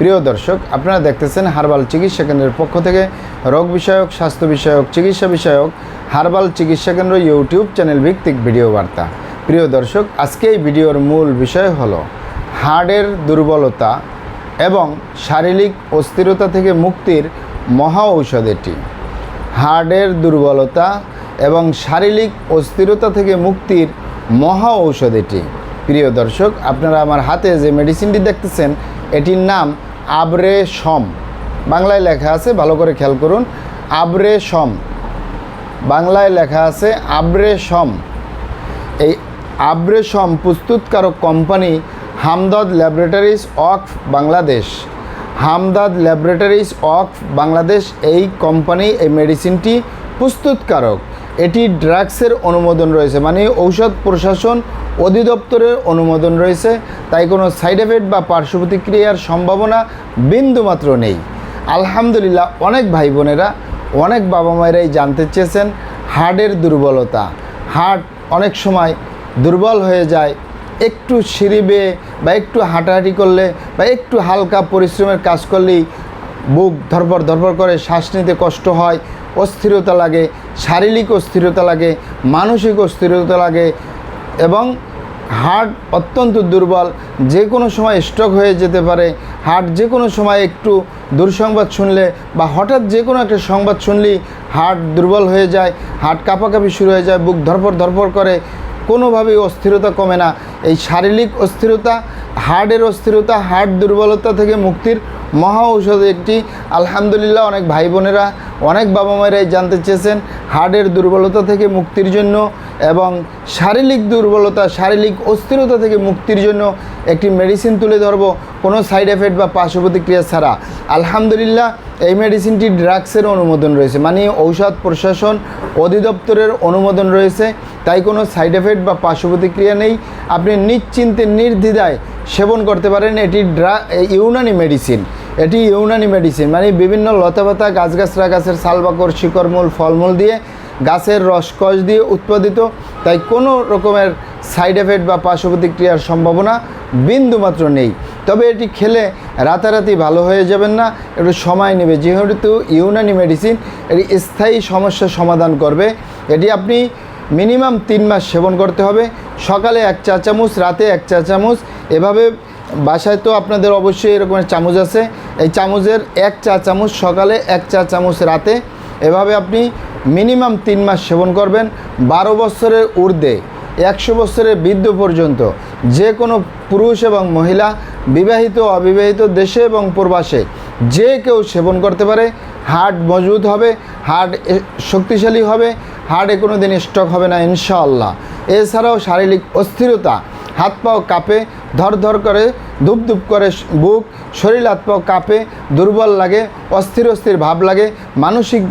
প্রিয় দর্শক, আপনারা দেখতেছেন হার্বাল চিকিৎসা কেন্দ্রের পক্ষ থেকে রোগ বিষয়ক, স্বাস্থ্য বিষয়ক, চিকিৎসা বিষয়ক হার্বাল চিকিৎসা কেন্দ্র ইউটিউব চ্যানেল ভিত্তিক ভিডিও বার্তা। প্রিয় দর্শক, আজকে এই ভিডিওর মূল বিষয় হলো হার্টের দুর্বলতা এবং শারীরিক অস্থিরতা থেকে মুক্তির মহা ঔষধ এটি। হার্টের দুর্বলতা এবং শারীরিক অস্থিরতা থেকে মুক্তির মহা ঔষধ এটি। প্রিয় দর্শক, আপনারা আমার হাতে যে মেডিসিনটি দেখতেছেন, এটির নাম আবরে সম। বাংলায় লেখা আছে, ভালো করে খেয়াল করুন, আবরে সম। বাংলায় লেখা আছে, আবরে সম। এই আবরে সম প্রস্তুতকারক company Hamdard laboratories of Bangladesh. Hamdard laboratories of Bangladesh এই কোম্পানি, এই মেডিসিনটি প্রস্তুতকারক। এটি ড্রাগসের অনুমোদন রয়েছে মানে ঔষধ প্রশাসন অধিদপ্তরের অনুমোদন রয়েছে, তাই কোনো সাইড এফেক্ট বা পার্শ্ব প্রতিক্রিয়ার সম্ভাবনা বিন্দুমাত্র নেই। আলহামদুলিল্লাহ, অনেক ভাই বোনেরা অনেক বাবা মায়েরাই জানতে চেয়েছেন হার্টের দুর্বলতা। হার্ট অনেক সময় দুর্বল হয়ে যায়, একটু সিঁড়ি বেয়ে বা একটু হাঁটাহাঁটি করলে বা একটু হালকা পরিশ্রমের কাজ করলেই বুক ধরপর ধরপর করে, শ্বাস নিতে কষ্ট হয়, অস্থিরতা লাগে, শারীরিক অস্থিরতা লাগে, মানসিক অস্থিরতা লাগে এবং হার্ট অত্যন্ত দুর্বল, যে কোনো সময় স্ট্রোক হয়ে যেতে পারে, হার্ট যে কোনো সময় একটু দুঃসংবাদ শুনলে বা হঠাৎ যে কোনো একটা সংবাদ শুনলেই হার্ট দুর্বল হয়ে যায়, হার্ট কাঁপাকাঁপি শুরু হয়ে যায়, বুক ধরপর ধরপর করে, কোনোভাবেই অস্থিরতা কমে না। এই শারীরিক অস্থিরতা, হার্টের অস্থিরতা, হার্ট দুর্বলতা থেকে মুক্তির মহা ঔষধ একটি। আলহামদুলিল্লাহ অনেক ভাই বোনেরা, অনেক বাবা মায়েরাই জানতে চেয়েছেন হার্টের দুর্বলতা থেকে মুক্তির জন্য এবং শারীরিক দুর্বলতা, শারীরিক অস্থিরতা থেকে মুক্তির জন্য একটি মেডিসিন তুলে ধরবো, কোনো সাইড এফেক্ট বা পার্শ্ব প্রতিক্রিয়া ছাড়া। আলহামদুলিল্লাহ, এই মেডিসিনটি ড্রাগসের অনুমোদন রয়েছে মানে ঔষধ প্রশাসন অধিদপ্তরের অনুমোদন রয়েছে, তাই কোনো সাইড এফেক্ট বা পার্শ্ব প্রতিক্রিয়া নেই। আপনি নিশ্চিন্তে, নির্দ্বিধায় সেবন করতে পারেন, এটি ড্রা ইউনানি মেডিসিন এটি ইউনানি মেডিসিন মানে বিভিন্ন লতাপাতা গাছগাছরা গাছের শালবাকর শিকড়মূল ফলমূল দিয়ে গাছের রসকস দিয়ে উৎপাদিত। তাই কোনো রকমের সাইড এফেক্ট বা পার্শ্ব প্রতিক্রিয়ার সম্ভাবনা বিন্দুমাত্র নেই। তবে এটি খেলে রাতারাতি ভালো হয়ে যাবেন না, একটু সময় নেবে। যেহেতু ইউনানি মেডিসিন এটি স্থায়ী সমস্যার সমাধান করবে, এটি আপনি মিনিমাম তিন মাস সেবন করতে হবে। সকালে এক চা চামচ রাতে এক চা চামচ এভাবে বাসায় তো আপনাদের অবশ্যই এরকমের চামচ আছে। এই চামচের এক চা চামচ সকালে, এক চা চামচ রাতে। এভাবে আপনি মিনিমাম তিন মাস সেবন করবেন। বারো বছরের ঊর্ধ্বে, একশো বছরের বৃদ্ধ পর্যন্ত যে কোনো পুরুষ এবং মহিলা, বিবাহিত, অবিবাহিত, দেশে এবং প্রবাসে যে কেউ সেবন করতে পারে। হার্ট মজবুত হবে, হার্ট শক্তিশালী হবে, হার্টে কোনো দিন স্টক হবে না ইনশাআল্লাহ। এছাড়াও শারীরিক অস্থিরতা হাত পাও কাঁপে, ধর ধর করে, ধূপ ধূপ করে বুক, শরীর হাত পাও কাঁপে, দুর্বল লাগে, অস্থির অস্থির ভাব লাগে, মানসিক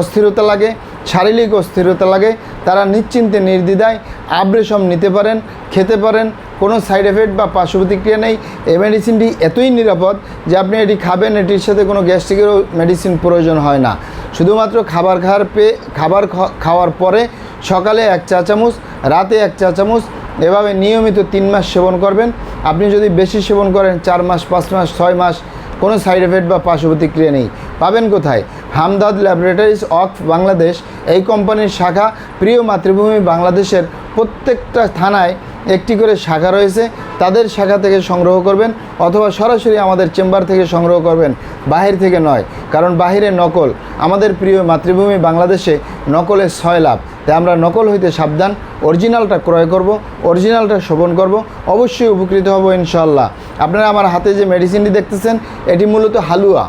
অস্থিরতা লাগে, শারীরিক অস্থিরতা লাগে, তারা নিশ্চিন্তে নির্দ্বিধায় আব্রেশম নিতে পারেন, খেতে পারেন, কোনো সাইড এফেক্ট বা পার্শ্ব প্রতিক্রিয়া নেই। এই মেডিসিনটি এতই নিরাপদ যে আপনি এটি খাবেন, এটির সাথে কোনো গ্যাস্ট্রিকেরও মেডিসিন প্রয়োজন হয় না। শুধুমাত্র খাবার খাওয়ার পেয়ে খাবার খাওয়ার পরে সকালে এক চা চামচ রাতে এক চা চামচ এভাবে নিয়মিত তিন মাস সেবন করবেন। আপনি যদি বেশি সেবন করেন, চার মাস, পাঁচ মাস, ছয় মাস, কোনো সাইড এফেক্ট বা পার্শ্ব প্রতিক্রিয়া নেই। পাবেন কোথায়? হামদাদ ল্যাবরেটারিজ অফ বাংলাদেশ, এই কোম্পানির শাখা প্রিয় মাতৃভূমি বাংলাদেশের প্রত্যেকটা থানায় একটি করে শাখা রয়েছে, তাদের শাখা থেকে সংগ্রহ করবেন অথবা সরাসরি আমাদের চেম্বার থেকে সংগ্রহ করবেন, বাহির থেকে নয়, কারণ বাহিরে নকল। আমাদের প্রিয় মাতৃভূমি বাংলাদেশে নকলের ছয় লাভ। তাই আমরা নকল হইতে সাবধান, অরিজিনালটা ক্রয় করব, অরিজিনালটা শোভন করব, অবশ্যই উপকৃত হব ইনশাল্লাহ আপনারা আমার হাতে যে মেডিসিনটি দেখতেছেন, এটি মূলত হালুয়া।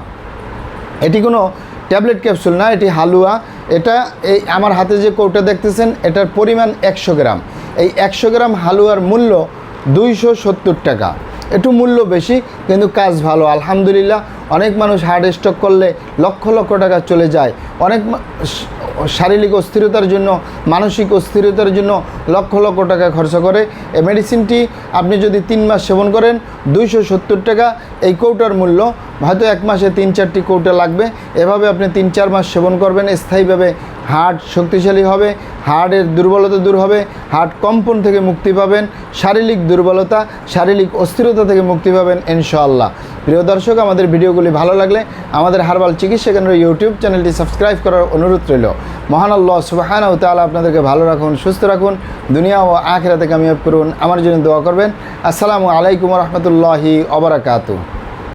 এটি কোনো ট্যাবলেট ক্যাপসুল না, এটি হালুয়া। এটা এই আমার হাতে যে কৌটা দেখতেছেন, এটার পরিমাণ একশো গ্রাম। এই একশো গ্রাম হালুয়ার মূল্য দুইশো সত্তর টাকা। একটু মূল্য বেশি, কিন্তু কাজ ভালো। আলহামদুলিল্লাহ, অনেক মানুষ হার্ট স্ট্রোক করলে লক্ষ লক্ষ টাকা চলে যায়। অনেক শারীরিক অস্থিরতার জন্য, মানসিক অস্থিরতার জন্য লক্ষ লক্ষ টাকা খরচ করে। এই মেডিসিনটি আপনি যদি তিন মাস সেবন করেন, দুইশো সত্তর টাকা, এই কৌটার মূল্য, হয়তো এক মাসে তিন চারটি কৌটা লাগবে। এভাবে আপনি তিন চার মাস সেবন করবেন, স্থায়ীভাবে হার্ট শক্তিশালী হবে, হার্টের দুর্বলতা দূর হবে, হার্ট কম্পন থেকে মুক্তি পাবেন, শারীরিক দুর্বলতা, শারীরিক অস্থিরতা থেকে মুক্তি পাবেন ইনশাআল্লাহ। প্রিয় দর্শক, আমাদের ভিডিওগুলি ভালো লাগলে আমাদের হারবাল চিকিৎসা কেন্দ্র ইউটিউব চ্যানেলটি সাবস্ক্রাইব করার অনুরোধ রইল। মহান আল্লাহ ও তাআলা আপনাদেরকে ভালো রাখুন, সুস্থ রাখুন, দুনিয়া ও আখেরাতে কামিয়াব করুন। আমার জন্য দোয়া করবেন। আসসালামু আলাইকুম রহমতুল্লাহি অবরাকাতু